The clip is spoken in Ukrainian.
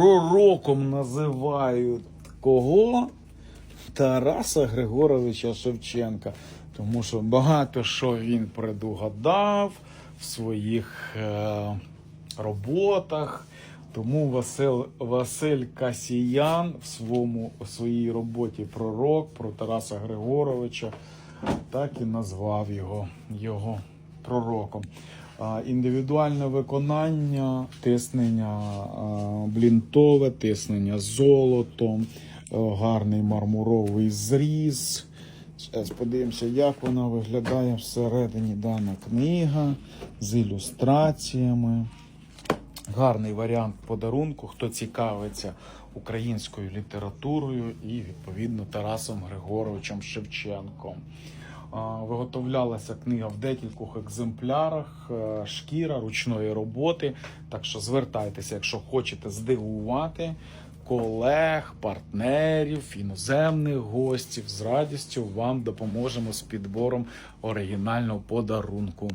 Пророком називають кого? Тараса Григоровича Шевченка. Тому що багато що він предугадав в своїх е, роботах. Тому Василь, Василь Касіян в, своєму, в своїй роботі Пророк про Тараса Григоровича так і назвав його, його пророком. Індивідуальне виконання, тиснення блінтове, тиснення золотом, е, гарний мармуровий зріз. Зараз подивимося, як вона виглядає всередині дана книга з ілюстраціями. Гарний варіант подарунку, хто цікавиться українською літературою і відповідно Тарасом Григоровичем Шевченком. Виготовлялася книга в декількох екземплярах, е, шкіра ручної роботи. Так що звертайтеся, якщо хочете здивувати колег, партнерів, іноземних гостів. З радістю вам допоможемо з підбором оригінального подарунку.